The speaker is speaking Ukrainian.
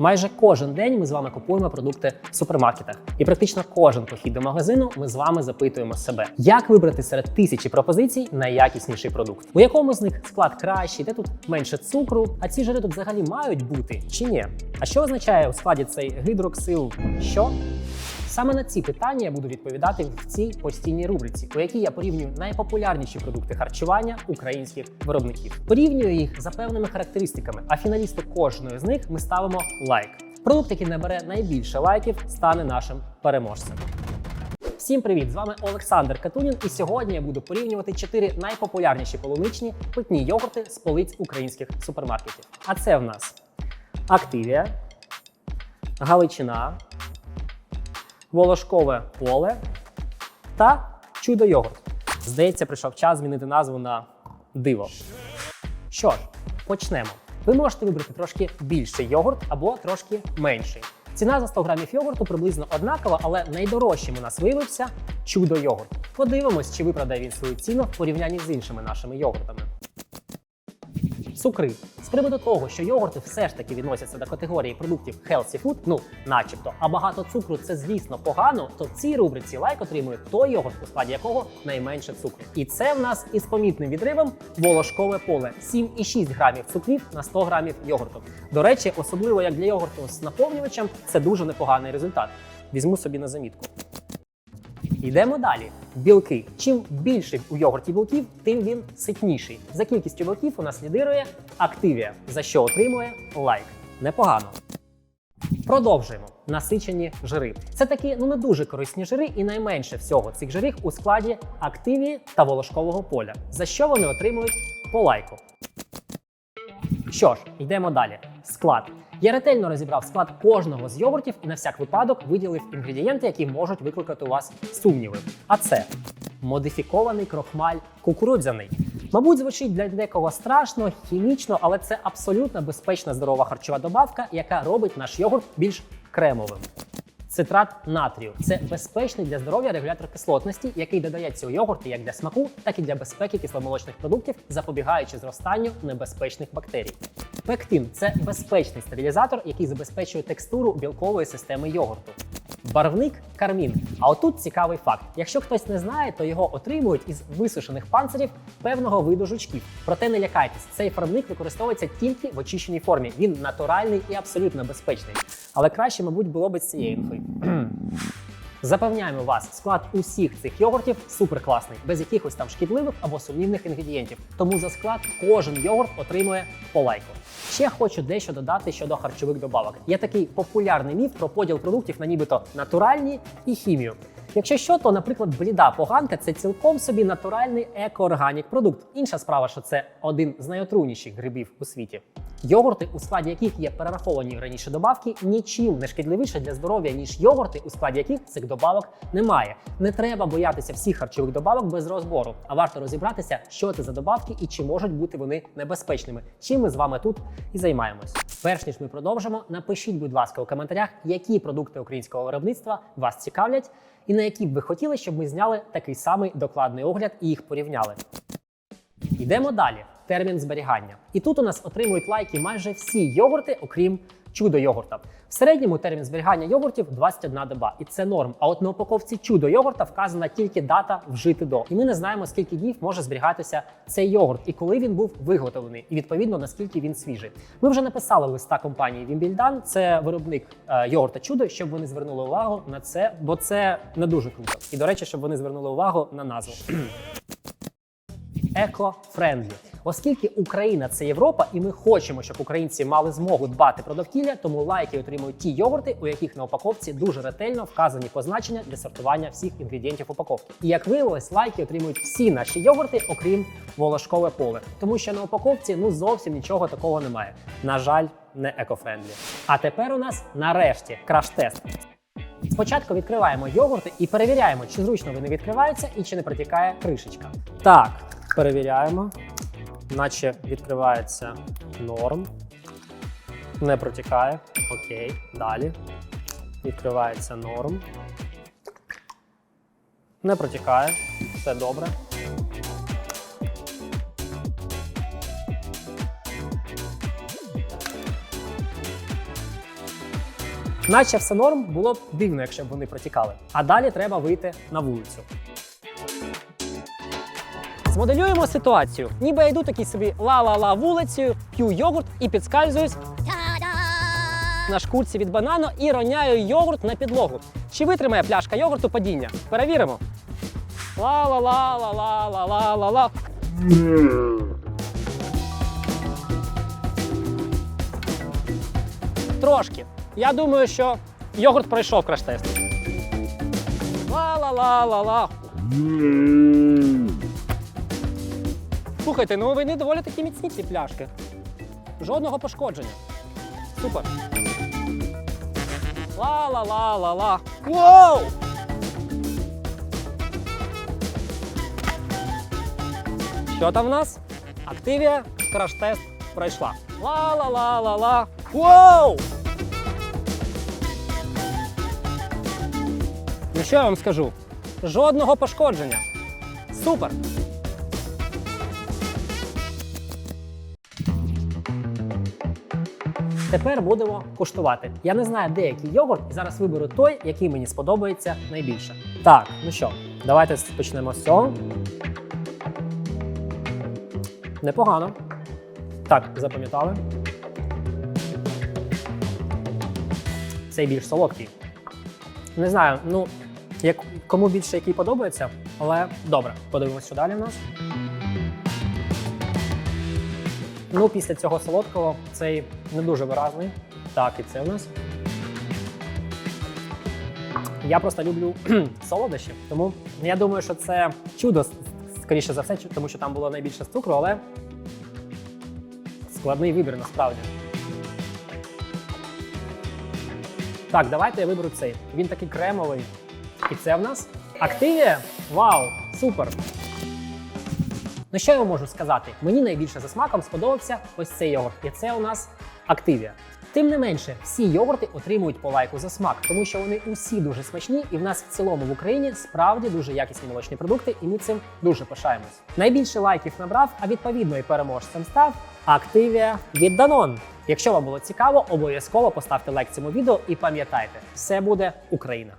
Майже кожен день ми з вами купуємо продукти в супермаркетах, і практично кожен похід до магазину ми з вами запитуємо себе, як вибрати серед тисячі пропозицій найякісніший продукт, у якому з них склад кращий, де тут менше цукру, а ці жири тут взагалі мають бути чи ні? А що означає у складі цей гідроксил? Що? Саме на ці питання я буду відповідати в цій постійній рубриці, у якій я порівнюю найпопулярніші продукти харчування українських виробників. Порівнюю їх за певними характеристиками, а фіналісту кожної з них ми ставимо лайк. Продукт, який набере найбільше лайків, стане нашим переможцем. Всім привіт! З вами Олександр Катунін, і сьогодні я буду порівнювати чотири найпопулярніші полуничні питні йогурти з полиць українських супермаркетів. А це в нас Активія, Галичина, Волошкове поле та чудо йогурт. Здається, прийшов час змінити назву на диво. Що ж, почнемо. Ви можете вибрати трошки більший йогурт або трошки менший. Ціна за 100 грамів йогурту приблизно однакова, але найдорожчим у нас виявився чудо йогурт. Подивимось, чи виправдає він свою ціну в порівнянні з іншими нашими йогуртами. Цукри. З приводу того, що йогурти все ж таки відносяться до категорії продуктів healthy food, ну начебто, а багато цукру це звісно погано, то в цій рубриці лайк отримує той йогурт, у складі якого найменше цукру. І це в нас із помітним відривом волошкове поле 7,6 грамів цукрів на 100 грамів йогурту. До речі, особливо як для йогурту з наповнювачем, це дуже непоганий результат. Візьму собі на замітку. Йдемо далі. Білки. Чим більше у йогурті білків, тим він ситніший. За кількістю білків у нас лідирує Активія, за що отримує лайк. Непогано. Продовжуємо. Насичені жири. Це такі ну не дуже корисні жири, і найменше всього цих жирів у складі активії та волошкового поля, за що вони отримують по лайку. Що ж, йдемо далі. Склад. Я ретельно розібрав склад кожного з йогуртів і на всяк випадок виділив інгредієнти, які можуть викликати у вас сумніви. А це модифікований крохмаль кукурудзяний. Мабуть, звучить для декого страшно, хімічно, але це абсолютно безпечна здорова харчова добавка, яка робить наш йогурт більш кремовим. Цитрат натрію це безпечний для здоров'я регулятор кислотності, який додається у йогурти як для смаку, так і для безпеки кисломолочних продуктів, запобігаючи зростанню небезпечних бактерій. Пектин це безпечний стерилізатор, який забезпечує текстуру білкової системи йогурту. Барвник кармін. А отут цікавий факт: якщо хтось не знає, то його отримують із висушених панцирів певного виду жучків. Проте не лякайтесь, цей фарбник використовується тільки в очищеній формі. Він натуральний і абсолютно безпечний. Але краще, мабуть, було б з цією інфою. Запевняємо вас, склад усіх цих йогуртів суперкласний, без якихось там шкідливих або сумнівних інгредієнтів. Тому за склад кожен йогурт отримує по лайку. Ще хочу дещо додати щодо харчових добавок. Є такий популярний міф про поділ продуктів на нібито натуральні і хімію. Якщо що, то, наприклад, бліда поганка це цілком собі натуральний екоорганік продукт. Інша справа, що це один з найотруйніших грибів у світі. Йогурти, у складі яких є перераховані раніше добавки, нічим не шкідливіше для здоров'я, ніж йогурти, у складі яких цих добавок немає. Не треба боятися всіх харчових добавок без розбору, а варто розібратися, що це за добавки і чи можуть бути вони небезпечними. Чим ми з вами тут і займаємось. Перш ніж ми продовжимо, напишіть, будь ласка, у коментарях, які продукти українського виробництва вас цікавлять, і на які б ви хотіли, щоб ми зняли такий самий докладний огляд і їх порівняли. Йдемо далі. Термін зберігання. І тут у нас отримують лайки майже всі йогурти, окрім чудо йогурта. В середньому термін зберігання йогуртів 21 доба, і це норм. А от на упаковці чудо йогурта вказана тільки дата вжити до. І ми не знаємо, скільки днів може зберігатися цей йогурт і коли він був виготовлений, і відповідно наскільки він свіжий. Ми вже написали листа компанії Вімбільдан, це виробник е, йогурта чудо, щоб вони звернули увагу на це, бо це не дуже круто. І до речі, щоб вони звернули увагу на назву. Еко-френдлі. Оскільки Україна це Європа, і ми хочемо, щоб українці мали змогу дбати про довкілля, тому лайки отримують ті йогурти, у яких на упаковці дуже ретельно вказані позначення для сортування всіх інгредієнтів упаковки. І як виявилось, лайки отримують всі наші йогурти, окрім волошкове поле, тому що на упаковці ну зовсім нічого такого немає. На жаль, не екофрендлі. А тепер у нас нарешті краш-тест. Спочатку відкриваємо йогурти і перевіряємо, чи зручно вони відкриваються і чи не протікає кришечка. Так, перевіряємо. Наче відкривається норм. Не протікає. Окей, далі. Відкривається норм. Не протікає. Все добре. Наче все норм, було б дивно, якщо б вони протікали. А далі треба вийти на вулицю. Змоделюємо ситуацію. Ніби я йду такий собі ла-ла-ла вулицею, п'ю йогурт і підскальзуюсь на шкурці від банану і роняю йогурт на підлогу. Чи витримає пляшка йогурту падіння? Перевіримо. Ла-ла-ла-ла-ла-ла-ла-ла-ла. Трошки. Я думаю, що йогурт пройшов краш-тест. Ла-ла-ла-ла-ла. Слухайте, ну вони доволі такі міцні ці пляшки. Жодного пошкодження. Супер. Ла-ла-ла-ла-ла. Воу! Що там в нас? Активія краш-тест пройшла. Ла-ла-ла-ла-ла. Воу! Ну що я вам скажу? Жодного пошкодження. Супер! Тепер будемо куштувати. Я не знаю, де який йогурт, і зараз виберу той, який мені сподобається найбільше. Так, ну що, давайте почнемо з цього. Непогано. Так, запам'ятали. Цей більш солодкий. Не знаю, ну як кому більше який подобається, але добре, подивимося, що далі в нас. Ну, після цього солодкого цей не дуже виразний. Так, і це в нас. Я просто люблю солодощі, тому я думаю, що це чудо, скоріше за все, тому що там було найбільше цукру, але складний вибір насправді. Так, давайте я виберу цей. Він такий кремовий. І це в нас Активія. Вау! Супер! Ну що я можу сказати? Мені найбільше за смаком сподобався ось цей йогурт. І це у нас Активія. Тим не менше, всі йогурти отримують по лайку за смак, тому що вони усі дуже смачні, і в нас в цілому в Україні справді дуже якісні молочні продукти, і ми цим дуже пишаємось. Найбільше лайків набрав, а відповідно і переможцем став Активія від Danone. Якщо вам було цікаво, обов'язково поставте лайк цьому відео і пам'ятайте, все буде Україна.